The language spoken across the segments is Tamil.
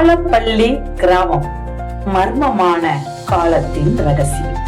ஆலப்பள்ளி கிராமம் மர்மமான காலத்தின் ரகசியம்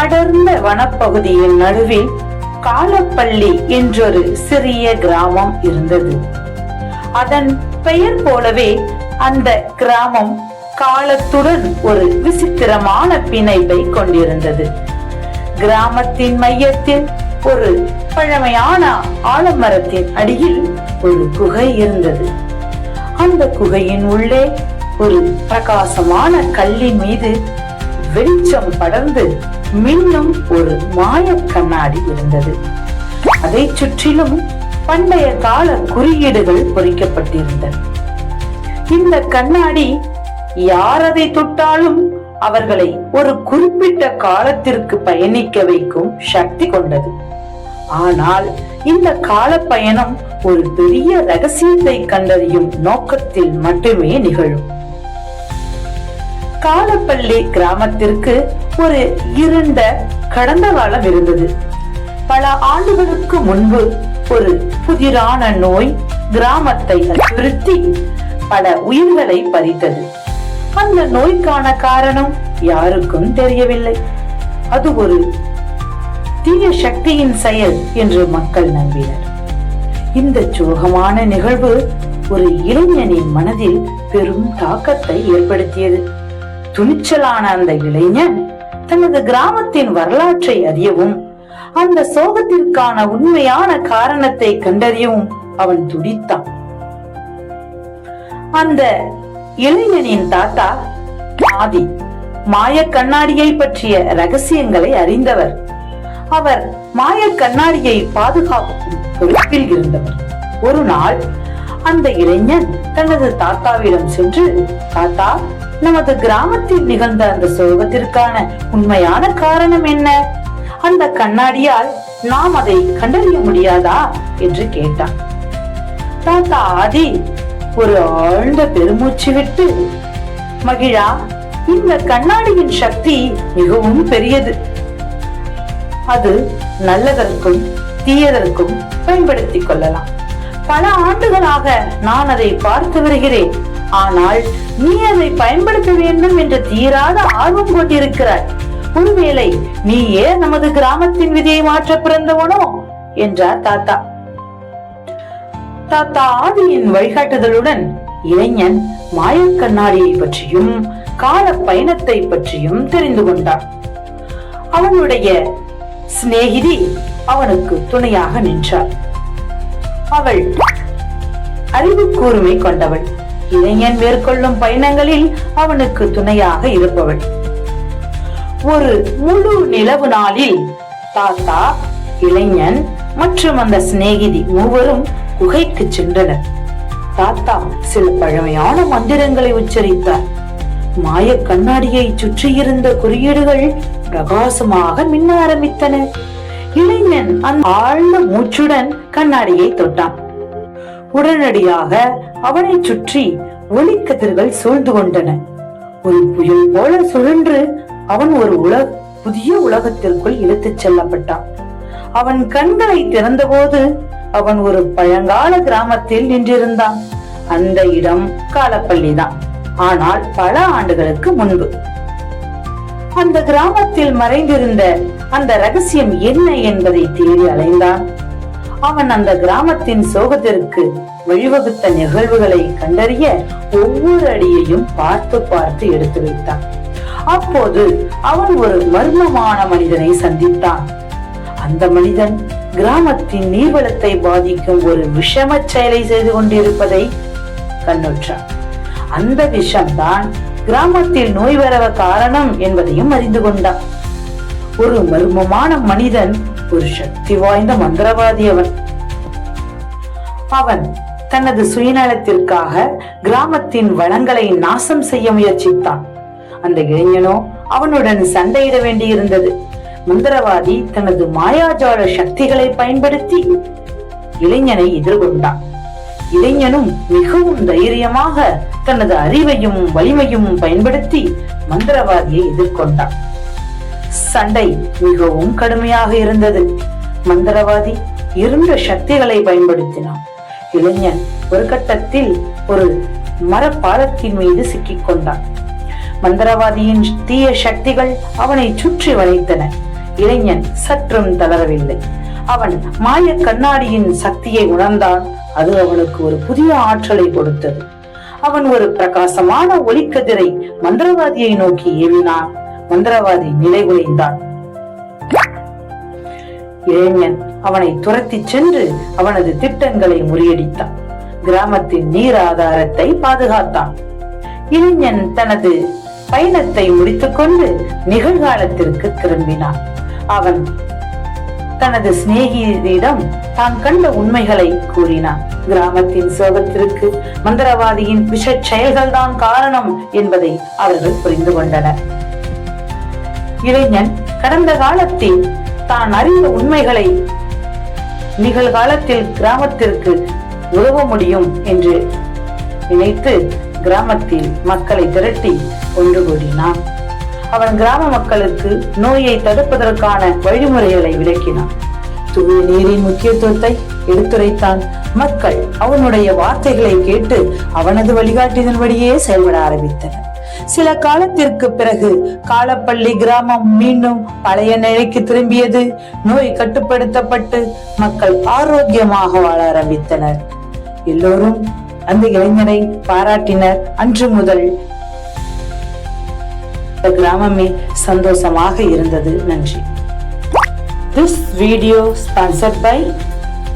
அடர்ந்த வனப்பகுதியின் நடுவில் காலப்பள்ளி என்றொரு சிறிய கிராமம் இருந்தது அதன் பெயர் போலவே அந்த கிராமம் காலத்துடன் ஒரு விசித்திரமான பிணைப்பை கொண்டிருந்தது கிராமத்தின் மையத்தில் ஒரு பழமையான ஆலமரத்தின் அடியில் ஒரு குகை இருந்தது அந்த குகையின் உள்ளே ஒரு பிரகாசமான கல்லின் மீது வெளிச்சம் படர்ந்து மின்னும் ஒரு மாய கண்ணாடி இருந்தது அதை சுற்றிலும் பண்டைய கால குறியீடுகள் பொறிக்கப்பட்டிருந்தன இந்த கண்ணாடி யார் அதை தொட்டாலும் அவர்களை ஒரு குறிப்பிட்ட காலத்திற்கு பயணிக்க வைக்கும் சக்தி கொண்டது ஆனால் இந்த கால பயணம் ஒரு பெரிய ரகசியத்தை கண்டறியும் நோக்கத்தில் மட்டுமே நிகழும் காலப்பள்ளி கிராமத்திற்கு ஒரு இருண்ட கடந்த காலம் இருந்தது பல ஆண்டுகளுக்கு முன்பு ஒரு புதிரான நோய் கிராமத்தை அச்சுறுத்தி பல உயிர்களை பறித்தது அந்த நோய்க்கான காரணம் யாருக்கும் தெரியவில்லை அது ஒரு தீய சக்தியின் செயல் என்று மக்கள் நம்பினர் இந்த சோகமான நிகழ்வு ஒரு இளைஞனின் மனதில் பெரும் தாக்கத்தை ஏற்படுத்தியது துணிச்சலான அந்த இளைஞன் தனது கிராமத்தின் வரலாற்றை அறியவும் அந்த சோகத்திற்கான உண்மையான காரணத்தை கண்டறியவும் அவன் துடித்தான் அந்த இளைஞனின் தாத்தா ஆதி மாய கண்ணாடியை பற்றிய ரகசியங்களை அறிந்தவர் அவர் மாய கண்ணாடியை பாதுகாக்கும் பொறுப்பில் இருந்தவர் ஒரு நாள் அந்த இளைஞன் தனது தாத்தாவிடம் சென்று தாத்தா நமது கிராமத்தில் நிகழ்ந்த அந்த சோகத்திற்கான உண்மையான காரணம் என்ன அந்த கண்ணாடியால் நாம் அதை கண்டறிய முடியாதா என்று கேட்டான் தாத்தா ஆதி ஒரு ஆழ்ந்த பெருமூச்சு விட்டு மகிழா இந்த கண்ணாடியின் சக்தி மிகவும் பெரியது அது நல்லதற்கும் தீயதற்கும் பயன்படுத்திக் கொள்ளலாம் பல ஆண்டுகளாக நான் அதை பார்த்து வருகிறேன் ஆனால் நீ அதை பயன்படுத்த வேண்டும் என்று தீராத ஆர்வம் கொண்டிருக்கிறாய் ஒருவேளை நீ ஏன் நமது கிராமத்தின் விதியை மாற்ற பிறந்தவனோ என்றார் தாத்தா தாத்தா ஆதியின் வழிகாட்டுதலுடன் இளைஞன் மாய கண்ணாடியை பற்றியும் கால பயணத்தை பற்றியும் தெரிந்து கொண்டான் அவனுடைய சிநேகிதி அவனுக்கு துணையாக நின்றாள் அவள் அறிவு கூர்மை கொண்டவள் இளைஞன் மேற்கொள்ளும் பயணங்களில் அவனுக்கு துணையாக இருப்பவள் ஒரு முழு நிலவு நாளில் தாத்தா இளைஞன் மற்றும் அந்த சிநேகிதி மூவரும் குகைக்கு சென்றனர் தாத்தா சில பழமையான மந்திரங்களை உச்சரித்தார் மாய கண்ணாடியை சுற்றியிருந்த குறியீடுகள் பிரகாசமாக மின்ன ஆரம்பித்தன இளைஞன் அந்த ஆழ்ந்த மூச்சுடன் கண்ணாடியை தொட்டான் உடனடியாக அவனை சுற்றி ஒளிக்கதிர்கள் சூழ்ந்து கொண்டன ஒரு புயல் போல சுழன்று அவன் ஒரு உலக புதிய உலகத்திற்குள் இழுத்துச் செல்லப்பட்டான் அவன் கண்களை திறந்தபோது அவன் ஒரு பழங்கால கிராமத்தில் நின்றிருந்தான் அந்த இடம் காலப்பள்ளிதான் ஆனால் பல ஆண்டுகளுக்கு முன்பு அந்த கிராமத்தில் மறைந்திருந்த அந்த ரகசியம் என்ன என்பதை தேடி அலைந்தான் அவன் அந்த கிராமத்தின் சோகத்திற்கு வழிவகுத்த நிகழ்வுகளை கண்டறிய ஒவ்வொரு அடியையும் பார்த்து பார்த்து எடுத்து வைத்தான் அப்போது அவன் ஒரு மர்மமான மனிதனை சந்தித்தான் அந்த மனிதன் கிராமத்தின் நீர்வளத்தை பாதிக்கும் ஒரு விஷம செயலை செய்து கொண்டிருப்பதை கண்ணுற்றான் அந்த விஷம்தான் கிராமத்தில் நோய் வரவ காரணம் என்பதையும் அறிந்து கொண்டான் ஒரு மர்மமான மனிதன் ஒரு சக்தி வாய்ந்த மந்திரவாதி அவன் அவன் தனது சுயநலத்திற்காக கிராமத்தின் வளங்களை நாசம் செய்ய முயற்சித்தான் அந்த இளைஞனோ அவனுடன் சண்டையிட வேண்டியிருந்தது மந்திரவாதி தனது மாயாஜால சக்திகளை பயன்படுத்தி இளைஞனை எதிர்கொண்டான் இளைஞனும் மிகவும் தைரியமாக தனது அறிவையும் வலிமையும் பயன்படுத்தி மந்திரவாதியை எதிர்கொண்டான் சண்டை மிகவும் கடுமையாக இருந்தது மந்திரவாதி இருண்ட சக்திகளை பயன்படுத்தினான் இளைஞன் ஒரு கட்டத்தில் ஒரு மரப்பாலத்தின் மீது சிக்கிக் கொண்டான் மந்திரவாதியின் தீய சக்திகள் அவனை சுற்றி வளைத்தன இளைஞன் சற்றும் தளரவில்லை அவன் மாய கண்ணாடியின் சக்தியை உணர்ந்தான் அது அவனுக்கு ஒரு புதிய ஆற்றலை கொடுத்தது அவன் ஒரு பிரகாசமான ஒளிக்கதிரை மந்திரவாதியை நோக்கி ஏவினான் மந்திரவாதி நிலைகுலைந்தான் இளைஞன் அவனை துரத்தி சென்று அவனது திட்டங்களை முறியடித்தான் கிராமத்தின் நீர் ஆதாரத்தை பாதுகாத்தான் இளைஞன் தனது பயணத்தை முடித்துக்கொண்டு நிகழ்காலத்திற்கு திரும்பினான் அவன் தனது சிநேகிதியிடம் தான் கண்ட உண்மைகளை கூறினான் கிராமத்தின் சோகத்திற்கு மந்திரவாதியின் விஷ தான் காரணம் என்பதை அவர்கள் புரிந்து கொண்டனர் இளைஞன் கடந்த காலத்தில் தான் அறிந்த உண்மைகளை நிகழ்காலத்தில் கிராமத்திற்கு உதவ முடியும் என்று நினைத்து கிராமத்தில் மக்களை திரட்டி ஒன்று கூடினான் அவன் கிராம மக்களுக்கு நோயை தடுப்பதற்கான வழிமுறைகளை விளக்கினான் தூய நீரின் முக்கியத்துவத்தை எடுத்துரைத்தான் மக்கள் அவனுடைய வார்த்தைகளை கேட்டு அவனது வழிகாட்டிதன்படியே செயல்பட ஆரம்பித்தனர் சில காலத்திற்கு பிறகு காலப்பள்ளி கிராமம் மீண்டும் பழைய நிலைக்கு திரும்பியது நோய் கட்டுப்படுத்தப்பட்டு மக்கள் ஆரோக்கியமாக வாழ ஆரம்பித்தனர் எல்லோரும் அந்த இளைஞரை பாராட்டினர் அன்று முதல் கிராமமே சந்தோஷமாக இருந்தது நன்றி This video sponsored by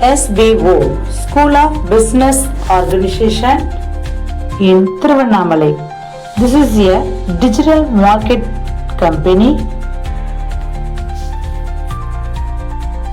SBO School of Business Organization in Thiruvannamalai. This is a digital market company